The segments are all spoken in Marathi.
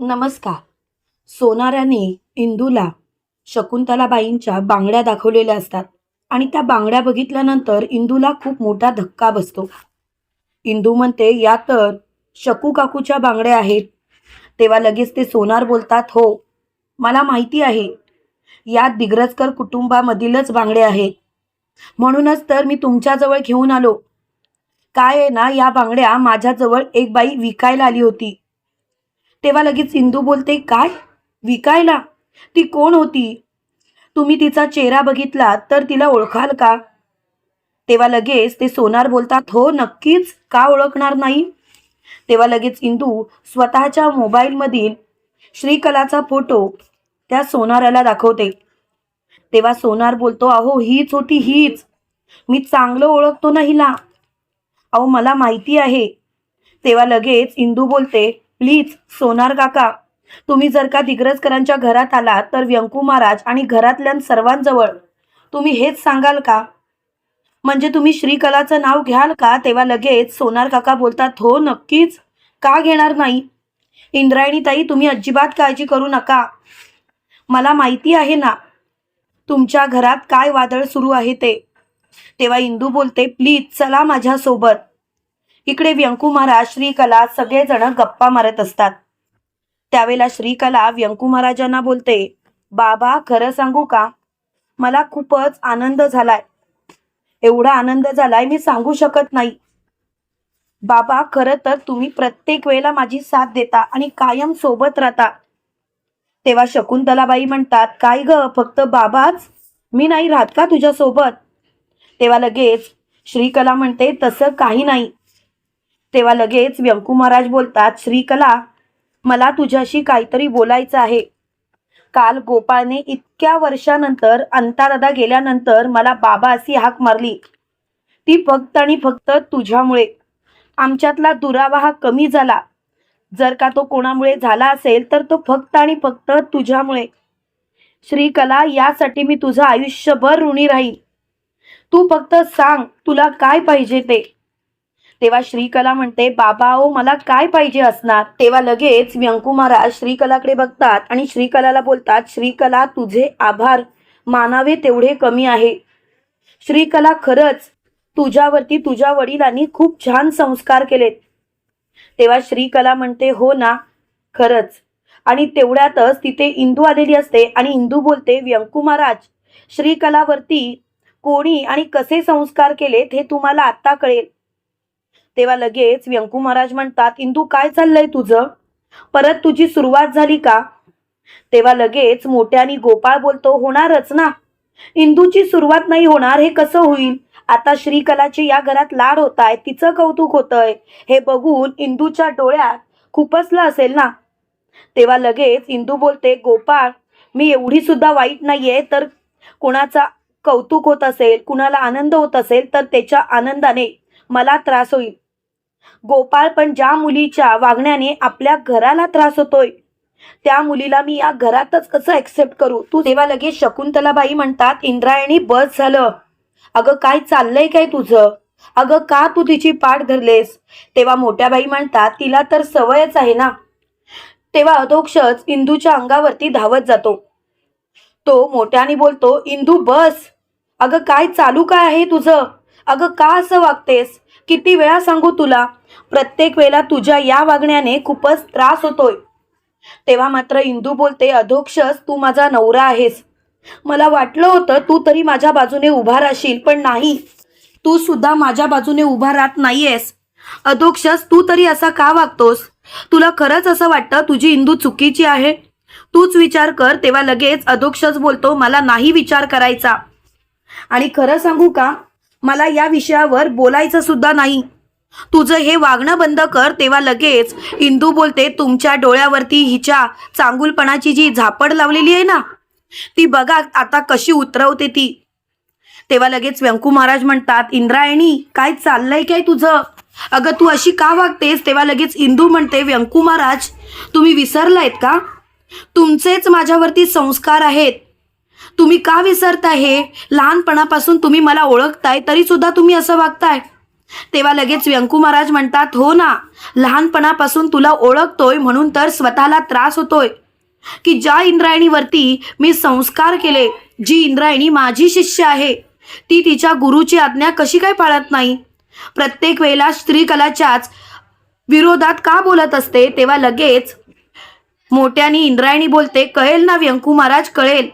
नमस्कार. सोनाराने इंदूला शकुंतलाबाईंच्या बांगड्या दाखवलेल्या असतात आणि त्या बांगड्या बघितल्यानंतर इंदूला खूप मोठा धक्का बसतो. इंदू म्हणते या तर शकू काकूच्या बांगड्या आहेत. तेव्हा लगेच ते सोनार बोलतात हो मला माहिती आहे. या दिग्रजकर कुटुंबामधीलच बांगड्या आहेत. म्हणूनच तर मी तुमच्याजवळ घेऊन आलो. काय आहे ना या बांगड्या माझ्याजवळ एक बाई विकायला आली होती. तेव्हा लगेच इंदू बोलते काय? विकायला? ती कोण होती? तुम्ही तिचा चेहरा बघितला तर तिला ओळखाल का? तेव्हा लगेच ते सोनार बोलतात हो नक्कीच. का ओळखणार नाही? तेव्हा लगेच इंदू स्वतःच्या मोबाईलमधील श्रीकलाचा फोटो त्या सोनाराला दाखवते. तेव्हा सोनार बोलतो अहो हीच होती हीच. मी चांगलं ओळखतो ना हिला. अहो मला माहिती आहे. तेव्हा लगेच इंदू बोलते प्लीज सोनार काका तुम्ही जर का दिग्रजकरांच्या घरात आलात तर व्यंकू महाराज आणि घरातल्या सर्वांजवळ तुम्ही हेच सांगाल का? म्हणजे तुम्ही श्रीकलाचं नाव घ्याल का? तेव्हा लगेच सोनार काका बोलतात हो नक्कीच. का घेणार नाही? इंद्रायणी ताई तुम्ही अजिबात काळजी करू नका. मला माहिती आहे ना तुमच्या घरात काय वादळ सुरू आहे ते. तेव्हा इंदू बोलते प्लीज चला माझ्यासोबत. इकडे व्यंकू महाराज श्रीकला सगळेजण गप्पा मारत असतात. त्यावेळेला श्रीकला व्यंकू महाराजांना बोलते बाबा खरं सांगू का? मला खूपच आनंद झालाय. एवढा आनंद झालाय मी सांगू शकत नाही. बाबा खरं तर तुम्ही प्रत्येक वेळेला माझी साथ देता आणि कायम सोबत राहता. तेव्हा शकुंतलाबाई म्हणतात काय ग फक्त बाबाच? मी नाही राहत का तुझ्यासोबत? तेव्हा लगेच श्रीकला म्हणते तसं काही नाही. तेव्हा लगेच व्यंकू महाराज बोलतात श्रीकला मला तुझ्याशी काहीतरी बोलायचं आहे. काल गोपाळने इतक्या वर्षानंतर अंतादादा गेल्यानंतर मला बाबा अशी हाक मारली. ती फक्त आणि फक्त तुझ्यामुळे. आमच्यातला दुरावा हा कमी झाला. जर का तो कोणामुळे झाला असेल तर तो फक्त आणि फक्त तुझ्यामुळे. श्रीकला यासाठी मी तुझं आयुष्यभर ऋणी राहील. तू फक्त सांग तुला काय पाहिजे ते? तेव्हा श्रीकला म्हणते बाबा ओ मला काय पाहिजे असणार? तेव्हा लगेच व्यंकू महाराज श्रीकलाकडे बघतात आणि श्रीकलाला बोलतात श्रीकला तुझे आभार. मानावे तेवढे कमी आहे. श्रीकला खरंच तुझ्यावरती तुझ्या वडिलांनी खूप छान संस्कार केलेत. तेव्हा श्रीकला म्हणते हो ना खरंच. आणि तेवढ्यातच तिथे इंदू आलेली असते आणि इंदू बोलते व्यंकू महाराज श्रीकलावरती कोणी आणि कसे संस्कार केलेत हे तुम्हाला आत्ता कळेल. तेव्हा लगेच व्यंकू महाराज म्हणतात इंदू काय चाललंय तुझं? परत तुझी सुरुवात झाली का? तेव्हा लगेच मोठ्याने गोपाळ बोलतो होणारच ना. इंदूची सुरुवात नाही होणार हे कसं होईल? आता श्रीकलाचे या घरात लाड होत आहे तिचं कौतुक होतंय. हे बघून इंदूच्या डोळ्यात खुपसलं असेल ना. तेव्हा लगेच इंदू बोलते गोपाळ मी एवढी सुद्धा वाईट नाहीये तर कुणाचा कौतुक होत असेल कुणाला आनंद होत असेल तर त्याच्या आनंदाने मला त्रास होईल. गोपाळ पण ज्या मुलीच्या वागण्याने आपल्या घराला त्रास होतोय त्या मुलीला मी या घरातच कसं ऍक्सेप्ट करू. तू तेव्हा लगेच शकुंतलाबाई म्हणतात इंद्रायणी बस झालं. अगं काय चाललंय काय तुझं? अगं का तू तिची पाठ धरलेस? तेव्हा मोठ्या बाई म्हणतात तिला तर सवयच आहे ना. तेव्हा अधोक्षच इंदूच्या अंगावरती धावत जातो. तो मोठ्याने बोलतो इंदू बस. अगं काय चालू काय आहे तुझं? अगं का असं वागतेस? किती वेळा सांगू तुला? प्रत्येक वेळेला तुझ्या या वागण्याने खूपच त्रास होतोय. तेव्हा मात्र इंदू बोलते अधोक्षस तू माझा नवरा आहेस. मला वाटलं होतं तू तरी माझ्या बाजूने उभा राहशील पण नाही. तू सुद्धा माझ्या बाजूने उभा राहत नाहीयेस. अधोक्षस तू तरी असा का वागतोस? तुला खरंच असं वाटतं तुझी इंदू चुकीची आहे? तूच विचार कर तेव्हा लगेच अधोक्षस बोलतो मला नाही विचार करायचा. आणि खरं सांगू का? मला या विषयावर बोलायचं सुद्धा नाही. तुझं हे वागणं बंद कर तेव्हा लगेच इंदू बोलते तुमच्या डोळ्यावरती हिच्या चांगुलपणाची जी झापड लावलेली आहे ना ती बघा आता कशी उतरवते ती. तेव्हा लगेच व्यंकू महाराज म्हणतात इंद्रायणी काय चाललंय काय तुझं? अगं तू अशी का वागतेस? तेव्हा लगेच इंदू म्हणते व्यंकू महाराज तुम्ही विसरलायत का? तुमचेच माझ्यावरती संस्कार आहेत. तुम्ही का विसरताय हे? लहानपणापासून तुम्ही मला ओळखताय तरी सुद्धा तुम्ही असं वागताय. तेव्हा लगेच व्यंकू महाराज म्हणतात हो ना लहानपणापासून तुला ओळखतोय म्हणून तर स्वतःला त्रास होतोय. की ज्या इंद्रायणीवरती मी संस्कार केले जी इंद्रायणी माझी शिष्य आहे ती तिच्या गुरुची आज्ञा कशी काय पाळत नाही? प्रत्येक वेळेला स्त्रीकलाच्याच विरोधात का बोलत असते? तेव्हा लगेच मोठ्यानी इंद्रायणी बोलते कळेल ना व्यंकू महाराज कळेल.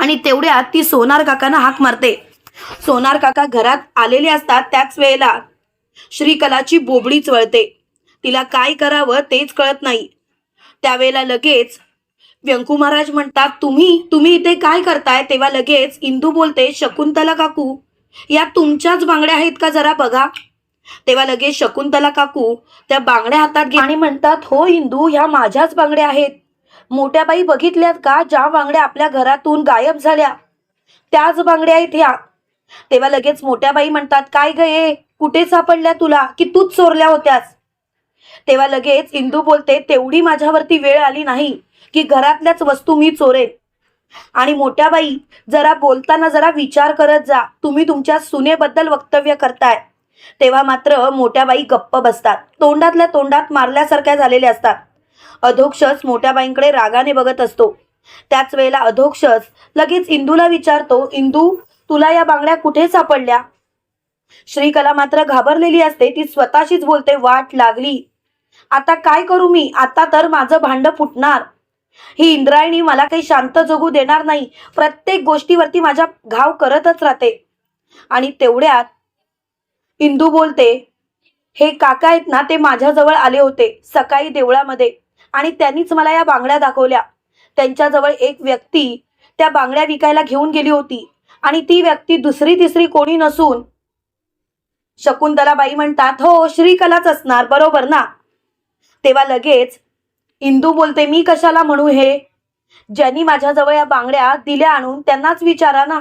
आणि तेवढ्यात ती सोनार काकांना हाक मारते. सोनार काका घरात आलेले असतात त्याच वेळेला श्रीकलाची बोबडी चळते तिला काय करावं तेच कळत नाही. त्यावेळेला लगेच व्यंकू महाराज म्हणतात तुम्ही तुम्ही इथे काय करताय? तेव्हा लगेच इंदू बोलते शकुंतला काकू या तुमच्याच बांगड्या आहेत का जरा बघा. तेव्हा लगेच शकुंतला काकू त्या बांगड्या हातात घे आणि म्हणतात हो इंदू ह्या माझ्याच बांगड्या आहेत. मोठ्या बाई बघितल्यात का? ज्या बांगड्या आपल्या घरातून गायब झाल्या. त्याच बांगड्या आहेत ह्या तेव्हा लगेच मोठ्या बाई म्हणतात काय गये कुठे सापडल्या तुला? की तूच चोरल्या होत्यास? तेव्हा लगेच इंदू बोलते तेवढी माझ्यावरती वेळ आली नाही की घरातल्याच वस्तू मी चोरेन. आणि मोठ्या बाई जरा बोलताना जरा विचार करत जा. तुम्ही तुमच्या सुनेबद्दल वक्तव्य करताय. तेव्हा मात्र मोठ्या बाई गप्प बसतात. तोंडातल्या तोंडात मारल्यासारख्या झालेल्या असतात. अधोक्षस मोठ्याबाईंकडे रागाने बघत असतो. त्याच वेळेला अधोक्षस लगेच इंदूला विचारतो इंदू तुला या बांगड्या कुठे सापडल्या? श्रीकला मात्र घाबरलेली असते ती स्वतःशीच बोलते वाट लागली. आता काय करू मी? आता तर माझं भांड फुटणार. ही इंद्रायणी मला काही शांत जगू देणार नाही. प्रत्येक गोष्टीवरती माझ्या घाव करतच राहते. आणि तेवढ्यात इंदू बोलते हे काका आहेत ना ते माझ्याजवळ आले होते सकाळी देवळामध्ये. आणि त्यांनीच मला या बांगड्या दाखवल्या. त्यांच्याजवळ एक व्यक्ती त्या बांगड्या विकायला घेऊन गेली होती. आणि ती व्यक्ती दुसरी तिसरी कोणी नसून शकुंतलाबाई म्हणतात हो श्रीकलाच असणार बरोबर ना? तेव्हा लगेच इंदू बोलते मी कशाला म्हणू हे? ज्यांनी माझ्याजवळ या बांगड्या दिल्या आणून त्यांनाच विचारा ना.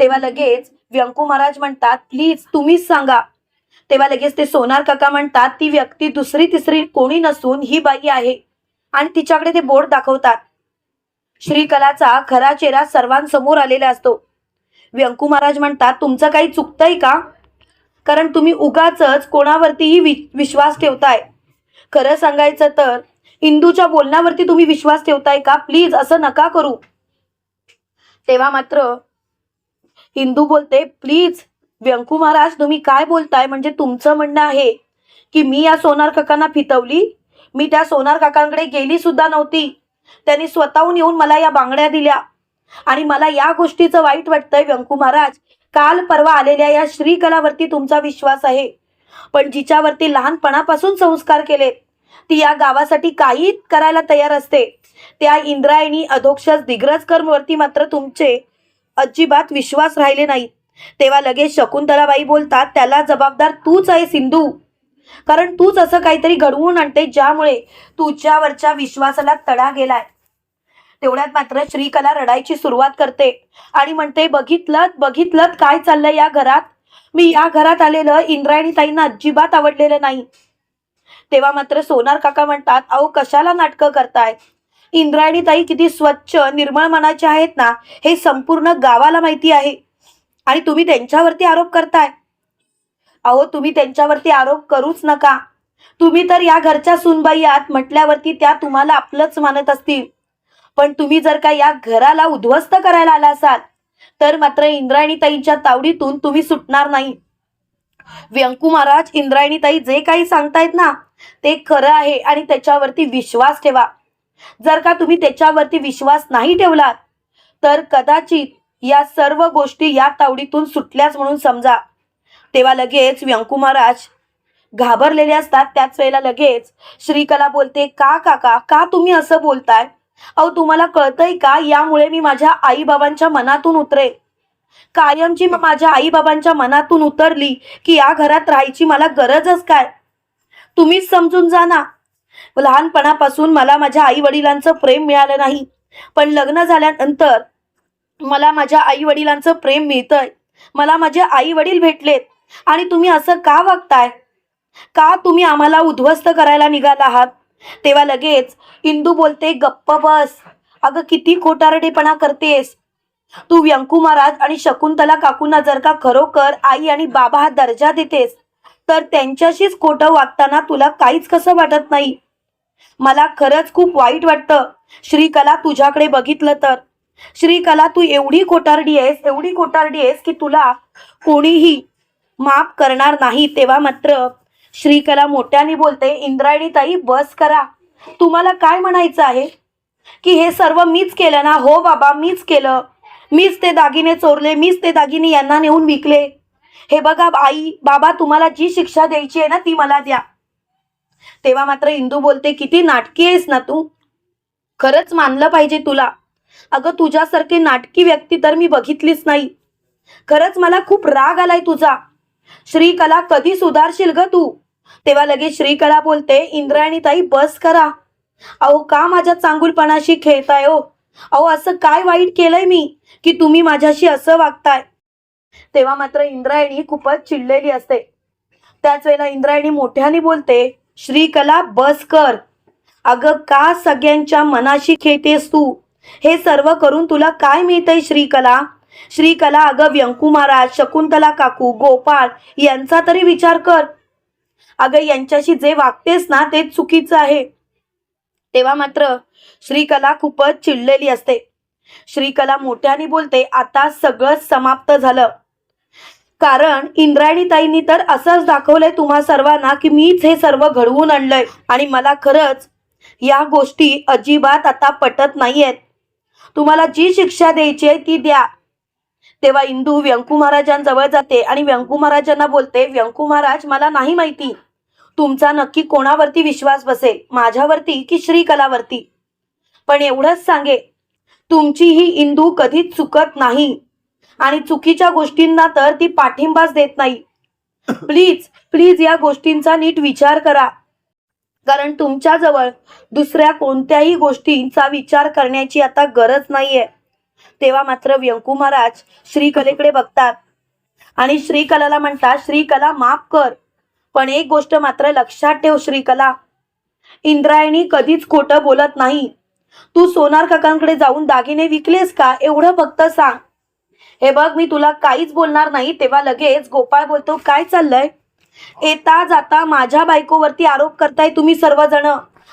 तेव्हा लगेच व्यंकू महाराज म्हणतात प्लीज तुम्हीच सांगा. तेव्हा लगेच ते सोनार काका म्हणतात ती व्यक्ती दुसरी तिसरी कोणी नसून ही बाई आहे. आणि तिच्याकडे ते बोर्ड दाखवतात. श्रीकलाचा खरा चेहरा सर्वांसमोर आलेला असतो. व्यंकू महाराज म्हणतात तुमचं काही चुकतंय का? कारण तुम्ही उगाच कोणावरतीही वि विश्वास ठेवताय. खरं सांगायचं तर इंदूच्या बोलण्यावरती तुम्ही विश्वास ठेवताय का? प्लीज असं नका करू. तेव्हा मात्र हिंदू बोलते प्लीज व्यंकू महाराज तुम्ही काय बोलताय? म्हणजे तुमचं म्हणणं आहे की मी या सोनार काकांना फितवली? मी त्या सोनार काकांकडे गेली सुद्धा नव्हती. त्यांनी स्वतःहून येऊन मला या बांगड्या दिल्या. आणि मला या गोष्टीचं वाईट वाटतंय व्यंकू महाराज. काल परवा आलेल्या या श्रीकलावरती तुमचा विश्वास आहे. पण जिच्यावरती लहानपणापासून संस्कार केलेत ती या गावासाठी काही करायला तयार असते. त्या इंद्रायणी अधोक्षस दिग्रजकर वरती मात्र तुमचे अजिबात विश्वास राहिले नाहीत. तेव्हा लगेच शकुंतलाबाई बोलतात त्याला जबाबदार तूच आहे सिंधू. कारण तूच असं काहीतरी घडवून आणते ज्यामुळे तुझ्यावरच्या विश्वासाला तडा गेलाय. तेवढ्यात मात्र श्रीकला रडायची सुरुवात करते आणि म्हणते बघितलं बघितलं काय चाललंय या घरात? मी या घरात आलेलं इंद्रायणी ताईंना अजिबात आवडलेलं नाही. तेव्हा मात्र सोनार काका म्हणतात अहो कशाला नाटकं करताय? इंद्रायणी ताई किती स्वच्छ निर्मळ मनाचे आहेत ना हे संपूर्ण गावाला माहिती आहे. आणि तुम्ही त्यांच्यावरती आरोप करताय. अहो तुम्ही त्यांच्यावरती आरोप करूच नका. तुम्ही तर या घरच्या सुनबाई आहात म्हटल्यावरती त्या तुम्हाला आपलंच मानत असतील. पण तुम्ही जर का या घराला उद्ध्वस्त करायला आला असाल तर मात्र इंद्रायणीताईंच्या तावडीतून तुम्ही सुटणार नाही. व्यंकू महाराज इंद्रायणीताई जे काही सांगतायत ना ते खरं आहे आणि त्याच्यावरती विश्वास ठेवा. जर का तुम्ही त्याच्यावरती विश्वास नाही ठेवलात तर कदाचित या सर्व गोष्टी या तावडीतून सुटल्याच म्हणून समजा. तेव्हा लगेच व्यंकू महाराज घाबरलेले असतात. त्याच वेळेला लगेच श्रीकला बोलते का काका का तुम्ही असं बोलताय? अहो तुम्हाला कळतंय का? यामुळे मी माझ्या आईबाबांच्या मनातून उतरे. कायमची माझ्या आईबाबांच्या मनातून उतरली की या घरात राहायची मला गरजच काय? तुम्हीच समजून जा ना. लहानपणापासून मला माझ्या आई वडिलांचं प्रेम मिळालं नाही. पण लग्न झाल्यानंतर मला माझ्या आई वडिलांचं प्रेम मिळतंय. मला माझे आई वडील भेटलेत. आणि तुम्ही असं का वागताय? का तुम्ही आम्हाला उद्ध्वस्त करायला निघाला आहात? तेव्हा लगेच इंदू बोलते गप्प बस. अगं किती खोटारडेपणा करतेस. तू व्यंकू महाराज आणि शकुंतला काकूंना जर का खरोखर आई आणि बाबा हा दर्जा देतेस तर त्यांच्याशीच खोटं वागताना तुला काहीच कसं वाटत नाही? मला खरंच खूप वाईट वाटतं. श्रीकला तुझ्याकडे बघितलं तर. श्रीकला तू एवढी कोटारडी आहेस एवढी कोटारडी आहेस की तुला कोणीही माफ करणार नाही. तेव्हा मात्र श्रीकला मोठ्याने बोलते इंद्रायणी ताई बस करा. तुम्हाला काय म्हणायचं आहे? की हे सर्व मीच केलं ना? हो बाबा मीच केलं. मीच ते दागिने चोरले मीच ते दागिने यांना नेऊन विकले. हे बघा आई बाबा तुम्हाला जी शिक्षा द्यायची आहे ना ती मला द्या. तेव्हा मात्र इंदू बोलते किती नाटकी आहेस ना तू? खरंच मानलं पाहिजे तुला. अगं तुझ्यासारखी नाटकी व्यक्ती तर मी बघितलीच नाही. खरंच मला खूप राग आलाय तुझा. श्रीकला कधी सुधारशील ग तू? तेव्हा लगेच श्रीकला बोलते इंद्रायणी ताई बस करा. अहो का माझ्या चांगुलपणाशी खेळताय हो? अहो असं काय वाईट केलंय मी की तुम्ही माझ्याशी असं वागताय? तेव्हा मात्र इंद्रायणी खूपच चिडलेली असते. त्याच वेळेला इंद्रायणी मोठ्याने बोलते श्रीकला बस कर. अगं का सगळ्यांच्या मनाशी खेळतेस तू? हे सर्व करून तुला काय मिळतंय श्रीकला? श्रीकला अगं व्यंकू महाराज शकुंतला काकू गोपाळ यांचा तरी विचार कर. अगं यांच्याशी जे वागतेस ना ते चुकीचं आहे. तेव्हा मात्र श्रीकला खूपच चिडलेली असते. श्रीकला मोठ्याने बोलते आता सगळं समाप्त झालं. कारण इंद्रायणी ताईंनी तर असंच दाखवलंय तुम्हा सर्वांना की मीच हे सर्व घडवून आणलंय. आणि मला खरंच या गोष्टी अजिबात आता पटत नाहीयेत. तुम्हाला जी शिक्षा द्यायची आहे ती द्या. तेव्हा इंदू व्यंकू महाराजांजवळ जाते आणि व्यंकू महाराजांना बोलते व्यंकू महाराज मला नाही माहिती. तुमचा नक्की कोणावरती विश्वास बसेल? माझ्यावरती की श्रीकलावरती? पण एवढंच सांगे. तुमची ही इंदू कधीच चुकत नाही. आणि चुकीच्या गोष्टींना तर ती पाठिंबाच देत नाही. प्लीज प्लीज या गोष्टींचा नीट विचार करा. कारण तुमच्याजवळ दुसऱ्या कोणत्याही गोष्टींचा विचार करण्याची आता गरज नाहीये. तेव्हा मात्र व्यंकू महाराज श्रीकलेकडे बघतात. आणि श्रीकलाला म्हणतात श्रीकला माफ कर. पण एक गोष्ट मात्र लक्षात ठेव श्रीकला. इंद्रायणी कधीच खोटं बोलत नाही. तू सोनार काकांकडे जाऊन दागिने विकलेस का? एवढं फक्त सांग. हे बघ मी तुला काहीच बोलणार नाही तेव्हा लगेच गोपाळ बोलतो काय चाललंय? येता जाता माझ्या बायकोवरती आरोप करताय तुम्ही सर्वजण.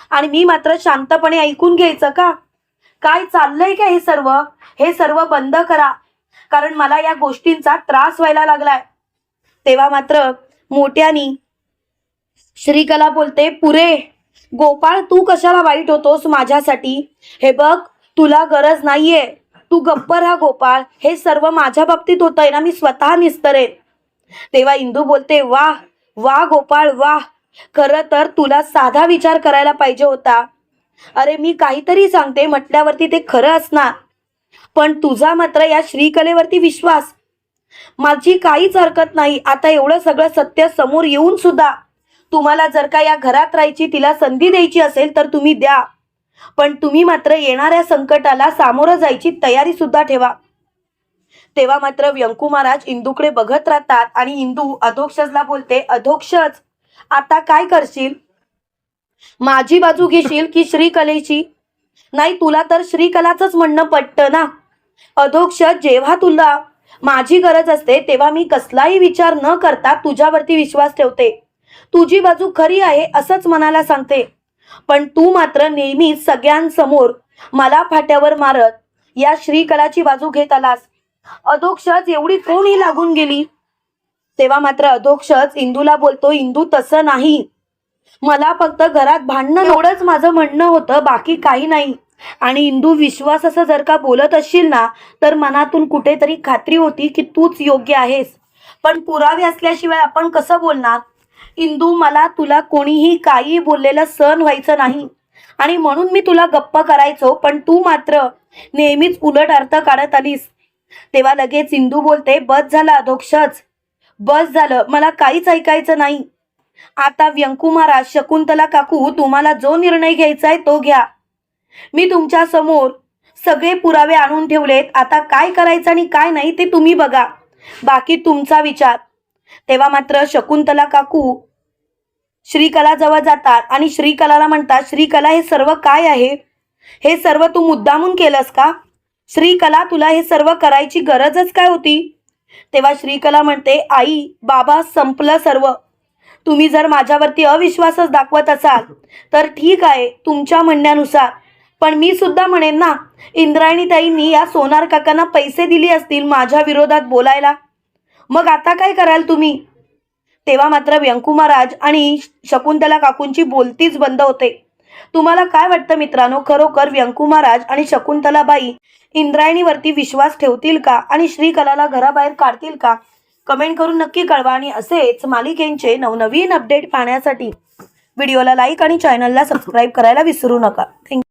आणि मी मात्र शांतपणे ऐकून घ्यायचं का? काय चाललंय का हे सर्व? हे सर्व बंद करा. कारण मला या गोष्टींचा त्रास व्हायला लागलाय. तेव्हा मात्र मोठ्यानी श्रीकला बोलते पुरे गोपाळ तू कशाला वाईट होतोस माझ्यासाठी? हे बघ तुला गरज नाहीये. तू गप्प राहा गोपाळ. हे सर्व माझ्या बाबतीत होतंय ना मी स्वतः निस्तरेन. तेव्हा इंदू बोलते वाह वा गोपाळ वा. खरं तर तुला साधा विचार करायला पाहिजे होता. अरे मी काहीतरी सांगते म्हटल्यावरती ते खरं असणार. पण तुझा मात्र या श्रीकलेवरती विश्वास. माझी काहीच हरकत नाही. आता एवढं सगळं सत्य समोर येऊन सुद्धा. तुम्हाला जर का या घरात राहायची तिला संधी द्यायची असेल तर तुम्ही द्या. पण तुम्ही मात्र येणाऱ्या संकटाला सामोरं जायची तयारी सुद्धा ठेवा. तेव्हा मात्र व्यंकू महाराज इंदूकडे बघत राहतात आणि इंदू अधोक्षजला बोलते अधोक्षज आता काय करशील? माझी बाजू घेशील की श्रीकलेची? नाही तुला तर श्रीकलाच म्हणणं पटतं ना? अधोक्षज जेव्हा तुला माझी गरज असते तेव्हा मी कसलाही विचार न करता तुझ्यावरती विश्वास ठेवते. तुझी बाजू खरी आहे असंच मनाला सांगते. पण तू मात्र नेहमीच सगळ्यांसमोर मला फाट्यावर मारत या श्रीकलाची बाजू घेत आलास. अधोक्षच एवढी कोणी लागून गेली? तेव्हा मात्र अधोक्षच इंदूला बोलतो इंदू तसं नाही. मला फक्त घरात भांडणं एवढंच माझं म्हणणं होतं बाकी काही नाही. आणि इंदू विश्वास असं जर का बोलत असशील ना तर मनातून कुठेतरी खात्री होती की तूच योग्य आहेस. पण पुरावे असल्याशिवाय आपण कसं बोलणार? इंदू मला तुला कोणीही काही बोललेलं सहन व्हायचं नाही. आणि म्हणून मी तुला गप्प करायचो पण तू मात्र नेहमीच उलट अर्थ काढत आलीस. तेव्हा लगेच इंदू बोलते बस झालं अधोक्षच. बस झालं. मला काहीच ऐकायचं नाही. आता व्यंकू महाराज शकुंतला काकू तुम्हाला जो निर्णय घ्यायचा आहे तो घ्या. मी तुमच्यासमोर सगळे पुरावे आणून ठेवलेत. आता काय करायचं आणि काय नाही ते तुम्ही बघा. बाकी तुमचा विचार. तेव्हा मात्र शकुंतला काकू श्रीकला जवळ जातात आणि श्रीकलाला म्हणतात श्रीकला हे सर्व काय आहे? हे सर्व तू मुद्दामून केलंस का? श्रीकला तुला हे सर्व करायची गरजच काय होती? तेव्हा श्रीकला म्हणते आई बाबा संपलं सर्व. तुम्ही जर माझ्यावरती अविश्वासच दाखवत असाल तर ठीक आहे तुमच्या म्हणण्यानुसार. पण मी सुद्धा म्हणेन ना इंद्रायणी ताईंनी या सोनार काकांना पैसे दिले असतील माझ्या विरोधात बोलायला. मग आता काय कराल तुम्ही? तेव्हा मात्र व्यंकू महाराज आणि शकुंतला काकूंची बोलतीच बंद होते. तुम्हाला काय वाटतं मित्रांनो? खरोखर व्यंकू महाराज आणि शकुंतलाबाई इंद्रायणीवरती विश्वास ठेवतील का आणि श्रीकलाला घराबाहेर काढतील का? कमेंट करून नक्की कळवा आणि असेच मालिकेंचे नवनवीन अपडेट पाहण्यासाठी व्हिडिओला लाईक आणि चॅनलला सबस्क्राईब करायला विसरू नका. थँक्यू